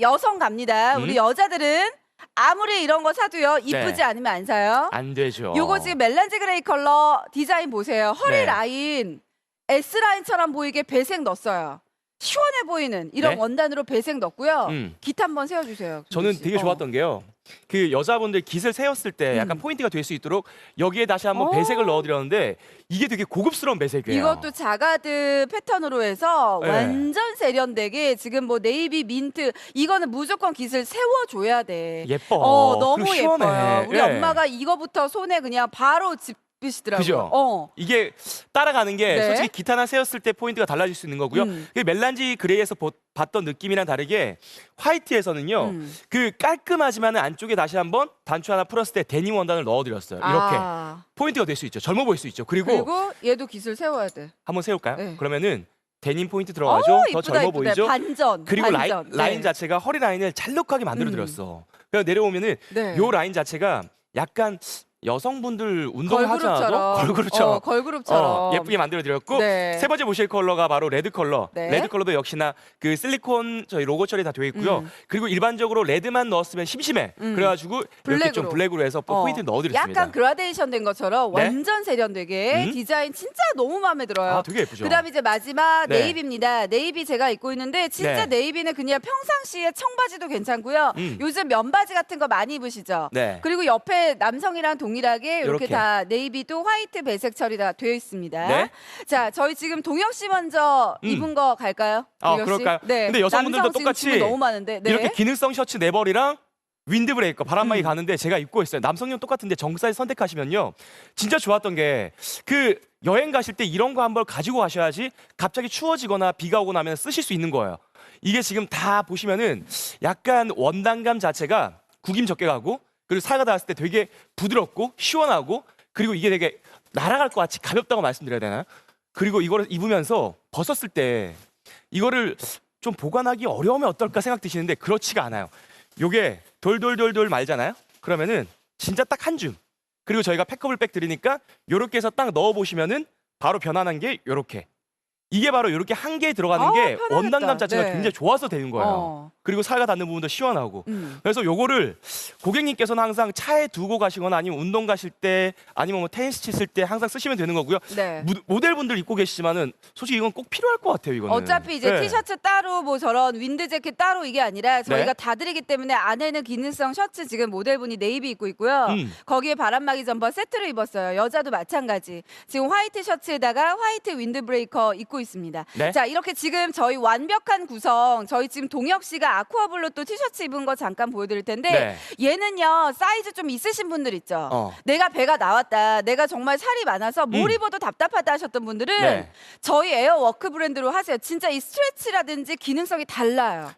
여성 갑니다. 음? 우리 여자들은 아무리 이런 거 사도요 이쁘지 네. 않으면 안 사요. 안 되죠. 요거 지금 멜란지 그레이 컬러 디자인 보세요. 허리 네. 라인 S 라인처럼 보이게 배색 넣었어요. 시원해 보이는 이런 네. 원단으로 배색 넣었고요. 음. 깃 한번 세워주세요. 저는. 되게 어. 좋았던 게요. 그 여자분들 깃을 세웠을 때 약간 음. 포인트가 될 수 있도록 여기에 다시 한번 어. 배색을 넣어드렸는데 이게 되게 고급스러운 배색이에요. 이것도 자가드 패턴으로 해서 네. 완전 세련되게 지금 뭐 네이비 민트 이거는 무조건 깃을 세워줘야 돼. 예뻐. 어 너무 그리고 시원해. 예뻐요. 우리 예. 엄마가 이거부터 손에 그냥 바로 짚 으시더라고요. 그죠? 어. 이게 따라가는 게 네. 솔직히 깃 하나 세웠을 때 포인트가 달라질 수 있는 거고요. 음. 그 멜란지 그레이에서 보- 봤던 느낌이랑 다르게 화이트에서는요. 음. 그 깔끔하지만 안쪽에 다시 한번 단추 하나 풀었을 때 데님 원단을 넣어드렸어요. 이렇게 아. 포인트가 될 수 있죠. 젊어 보일 수 있죠. 그리고, 그리고 얘도 깃을 세워야 돼. 한번 세울까요? 네. 그러면은 데님 포인트 들어가죠. 어우, 더 이쁘다, 젊어 이쁘다. 보이죠. 반전. 그리고 라인, 반전. 네. 라인 자체가 허리 라인을 잘록하게 만들어 드렸어. 그래서 내려오면은 네. 요 라인 자체가 약간 여성분들 운동을 하지 않아도 걸그룹처럼. 어, 걸그룹처럼. 어, 예쁘게 만들어 드렸고 네. 세 번째 보실 컬러가 바로 레드 컬러. 네. 레드 컬러도 역시나 그 실리콘 저희 로고 처리 다 되어 있고요. 음. 그리고 일반적으로 레드만 넣었으면 심심해. 음. 그래가지고 이렇게 블랙으로. 좀 블랙으로 해서 어, 포인트 넣어드렸습니다. 약간 그라데이션 된 것처럼 네? 완전 세련되게 음? 디자인 진짜 너무 마음에 들어요. 아 되게 예쁘죠. 그다음에 이제 마지막 네. 네이비입니다. 네이비 제가 입고 있는데 진짜 네. 네이비는 그냥 평상시에 청바지도 괜찮고요. 음. 요즘 면바지 같은 거 많이 입으시죠. 네. 그리고 옆에 남성이랑 동 일하게 이렇게 요렇게. 다 네이비도 화이트 배색 처리가 되어 있습니다. 네. 자, 저희 지금 동혁 씨 먼저 음. 입은 거 갈까요? 아, 동혁 씨? 그럴까요? 네. 근데 여성분들도 남성 지금 똑같이 질문 너무 많은데. 네. 이렇게 기능성 셔츠 네 벌이랑 윈드 브레이커 바람막이 음. 가는데 제가 입고 있어요. 남성용 똑같은데 정사이즈 선택하시면요. 진짜 좋았던 게 그 여행 가실 때 이런 거한벌 가지고 가셔야지 갑자기 추워지거나 비가 오고 나면 쓰실 수 있는 거예요. 이게 지금 다 보시면은 약간 원단감 자체가 구김 적게 가고 그리고 사가 닿았을 때 되게 부드럽고 시원하고 그리고 이게 되게 날아갈 것 같이 가볍다고 말씀드려야 되나요? 그리고 이거를 입으면서 벗었을 때 이거를 좀 보관하기 어려우면 어떨까 생각 드시는데 그렇지가 않아요. 요게 돌돌돌돌 말잖아요. 그러면은 진짜 딱 한 줌. 그리고 저희가 팩커블 백 드리니까 요렇게 해서 딱 넣어 보시면은 바로 변환한 게 요렇게. 이게 바로 요렇게 한개 들어가는 아, 게 편하겠다. 원단감 자체가 네. 굉장히 좋아서 되는 거예요. 어. 그리고 살가 닿는 부분도 시원하고. 음. 그래서 요거를 고객님께서는 항상 차에 두고 가시거나 아니면 운동 가실 때 아니면 뭐 테니스 치실 때 항상 쓰시면 되는 거고요. 네. 무- 모델분들 입고 계시지만은 솔직히 이건 꼭 필요할 것 같아요. 이거는. 어차피 이제 네. 티셔츠 따로 뭐 저런 윈드 재킷 따로 이게 아니라 저희가 네. 다 드리기 때문에 안에는 기능성 셔츠 지금 모델분이 네이비 입고 있고요. 음. 거기에 바람막이 점퍼 세트로 입었어요. 여자도 마찬가지. 지금 화이트 셔츠에다가 화이트 윈드 브레이커 입고 있습니다. 네. 자 이렇게 지금 저희 완벽한 구성 저희 지금 동혁 씨가 아쿠아블루 또 티셔츠 입은 거 잠깐 보여드릴 텐데 네. 얘는요 사이즈 좀 있으신 분들 있죠. 어. 내가 배가 나왔다. 내가 정말 살이 많아서 뭘 음. 입어도 답답하다 하셨던 분들은 네. 저희 에어 워크 브랜드로 하세요. 진짜 이 스트레치라든지 기능성이 달라요.